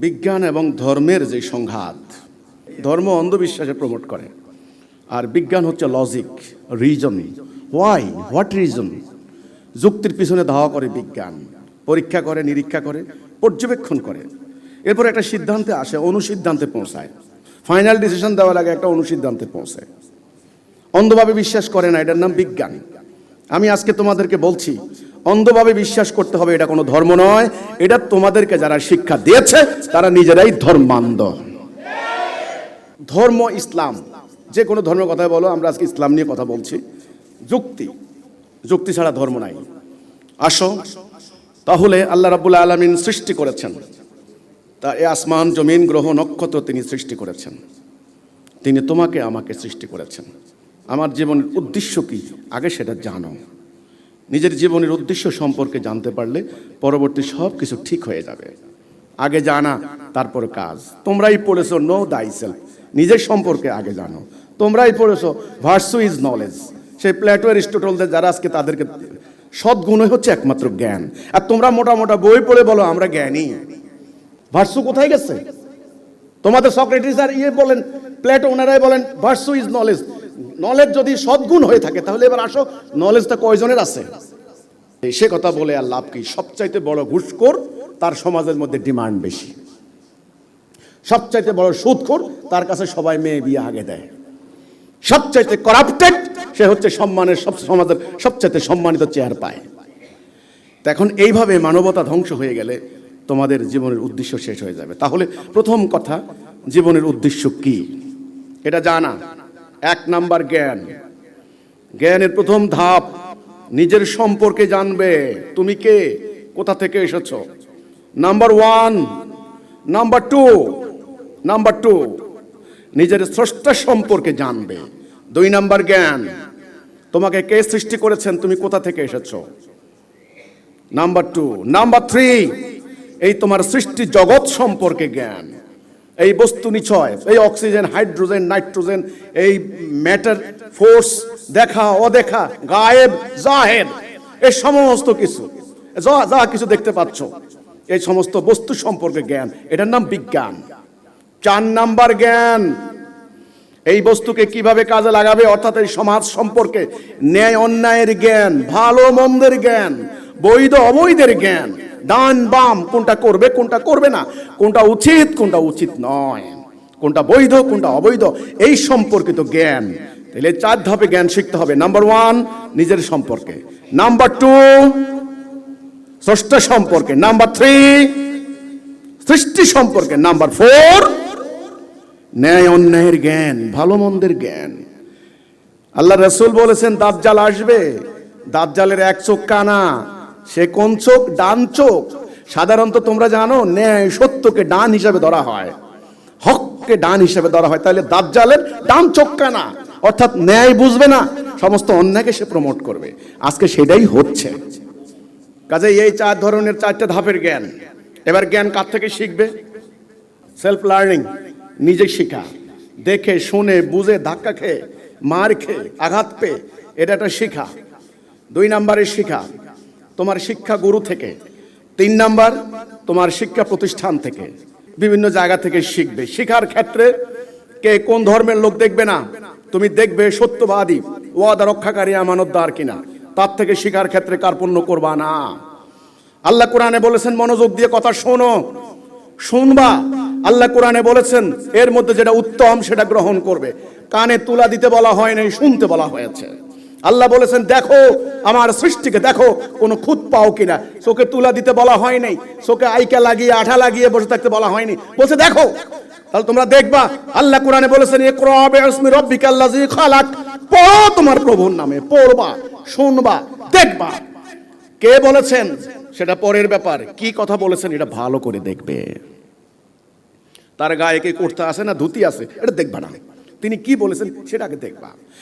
বিজ্ঞান এবং ধর্মের যে সংঘাত, ধর্ম অন্ধবিশ্বাসে প্রমোট করে। আর বিজ্ঞান হচ্ছে logic reason why what reason যুক্তির পিছনে ধাওয়া করে বিজ্ঞান, পরীক্ষা করে, নিরীক্ষা করে, পর্যবেক্ষণ করে। এরপর একটা সিদ্ধান্তে আসে, অনুসিদ্ধান্তে পৌঁছায়। ফাইনাল ডিসিশন দেওয়ার আগে একটা অনুসিদ্ধান্তে পৌঁছায়। অন্ধভাবে বিশ্বাস করে না, এটার নাম বিজ্ঞান। আমি আজকে তোমাদেরকে বলছি অন্ধভাবে বিশ্বাস করতে হবে, এটা কোনো ধর্ম নয়। এটা তোমাদেরকে যারা শিক্ষা দিয়েছে, তারা নিজেরাই ধর্মান্ধ। ধর্ম ইসলাম। যে কোনো ধর্মের কথা বলো, আমরা আজকে ইসলাম নিয়ে কথা বলছি। যুক্তি। যুক্তি ছাড়া ধর্ম নাই। আসো। তাহলে আল্লাহ রাবুল আলমিন সৃষ্টি করেছেন। তা এ আসমান, জমিন, গ্রহ, নক্ষত্র তিনি সৃষ্টি করেছেন। তিনি তোমাকে, আমাকে সৃষ্টি করেছেন। আমার জীবনের উদ্দেশ্য কি? আগে সেটা জানো। নিজের জীবনের উদ্দেশ্য সম্পর্কে জানতে পারলে পরবর্তী সব কিছু ঠিক হয়ে যাবে। আগে জানা, তারপরে কাজ। তোমরাই পড়েছো নো দাই সেলফ। নিজের সম্পর্কে আগে জানো। তোমরাই পড়েছো ভার্সু ইজ নলেজ। সেই প্ল্যাটো, অ্যারিস্টোটলদের যারা আজকে তাদেরকে, সদ্গুণই হচ্ছে একমাত্র জ্ঞান। আর তোমরা মোটা মোটা বই পড়ে বলো, আমরা জ্ঞানী। ভার্সু কোথায় গেছে? তোমাদের সক্রেটিস আর ইয়ে বলেন প্লেটো ওনারাই বলেন, ভার্সু ইজ নলেজ। নলেজ যদি সদ্গুণ হয়ে থাকে, তাহলে এবার আসো নলেজটা কয়জনের আছে? সে কথা বলে আর লাভ কি? সবচাইতে বড় ঘুষখোর তার সমাজের মধ্যে ডিমান্ড বেশি। সবচাইতে বড় সুদখোর তার কাছে সবাই মেয়ে বিয়ে আগে দেয়। সবচাইতে করাপ্টেড সে হচ্ছে সম্মানের সব সমাজের সবচাইতে সম্মানিত চেয়ার পায়। এখন এইভাবে মানবতা ধ্বংস হয়ে গেলে তোমাদের জীবনের উদ্দেশ্য শেষ হয়ে যাবে। তাহলে প্রথম কথা, জীবনের উদ্দেশ্য কি? এটা জানা। এক নাম্বার জ্ঞান। জ্ঞানের প্রথম ধাপ, নিজের সম্পর্কে জানবে, তুমি কে, কোথা থেকে এসেছ। Number one, number two number two, নিজের স্রষ্টা সম্পর্কে জানবে। দুই নাম্বার জ্ঞান, তোমাকে কে সৃষ্টি করেছেন, তুমি কোথা থেকে এসেছ। নাম্বার টু, নাম্বার থ্রি, এই তোমার সৃষ্টি জগৎ সম্পর্কে জ্ঞান। এই বস্তু নিচয় এই অক্সিজেন, হাইড্রোজেন, নাইট্রোজেন, এই ম্যাটার ফোর্স দেখা, অদেখা, গায়েব জাহের এই সমস্ত কিছু। যা যা কিছু দেখতে পাচ্ছ, এই সমস্ত বস্তু সম্পর্কে জ্ঞান। এটার নাম বিজ্ঞান। চার নাম্বার জ্ঞান। এই বস্তুকে কীভাবে কাজে লাগাবে? অর্থাৎ এই সমাজ সম্পর্কে ন্যায় অন্যায়ের জ্ঞান, ভালো মন্দের জ্ঞান, বৈধ অবৈধের জ্ঞান। ডান বাম, কোনটা করবে কোনটা করবে না, কোনটা উচিত কোনটা উচিত নয়। কোনটা বৈধ, কোনটা অবৈধ, এই সম্পর্কিত জ্ঞান। তাহলে চার ধাপে জ্ঞান শিখতে হবে। নাম্বার ওয়ান, নিজের সম্পর্কে। নাম্বার টু স্রষ্টা সম্পর্কে। নাম্বার থ্রি, সৃষ্টি সম্পর্কে। নাম্বার ফোর, ন্যায় অন্যায়ের জ্ঞান, ভালো মন্দের জ্ঞান। আল্লাহ রসুল বলেছেন, দাজ্জাল আসবে। দাজ্জালের এক চোখ কানা। সে কোন চোখ? ডান চোখ। সাধারণত তোমরা জানো, ন্যায় সত্যকে ডান হিসাবে ধরা হয়। হককে ডান হিসাবে ধরা হয়। তাহলে দাজ্জালের ডান চোখ কানা? অর্থাৎ ন্যায় বুঝবে না। সমস্ত অন্যায়কে সে প্রমোট করবে। আজকে সেটাই হচ্ছে। কাজে এই চার ধরনের চারটে ধাপের জ্ঞান। এবার জ্ঞান কার থেকে শিখবে? সেলফ লার্নিং নিজে শেখা। দেখে, শুনে, বুঝে, ধাক্কা খেয়ে, মার খেয়ে, আঘাত পেয়ে, এটা একটা শিখা। দুই নাম্বারের শিখা। তোমার শিক্ষা গুরু থেকে। তিন নাম্বার, তোমার শিক্ষা প্রতিষ্ঠান থেকে। বিভিন্ন জায়গা থেকে শিখবে। শিখার ক্ষেত্রে কে কোন ধর্মের লোক দেখবে না? তুমি দেখবে সত্যবাদী, ওয়াদা রক্ষাকারী, আমানতদার কিনা। তার থেকে শিখার ক্ষেত্রে কার্পণ্য করবা না? আল্লাহ কোরআনে বলেছেন, মনোযোগ দিয়ে কথা শোনো। শুনবা। আল্লাহ কোরআনে বলেছেন, এর মধ্যে যেটা উত্তম, সেটা গ্রহণ করবে। কানে তুলা দিতে বলা হয় নাই, শুনতে বলা হয়েছে। আল্লাহ বলেছেন, দেখো, আমার সৃষ্টিকে দেখো, কোনো খুঁত পাও কিনা। চোখে তুলা দিতে বলা হয় নাই, চোখে আইকা লাগিয়ে, আঠা লাগিয়ে বসে থাকতে বলা হয়নি বলছে, দেখো, তাহলে তোমরা দেখবা, আল্লাহ কোরআনে বলেছেন পড়ো তোমার প্রভুর নামে, পড়বা, শুনবা, দেখবা। কে বলেছেন? সেটা পরের ব্যাপার। কি কথা বলেছেন? এটা ভালো করে দেখবে। তার গায়ে কি কুর্তা আছে না ধুতি আছে? এটা দেখবা না। তিনি কি বলেছেন? সেটাকে দেখবা।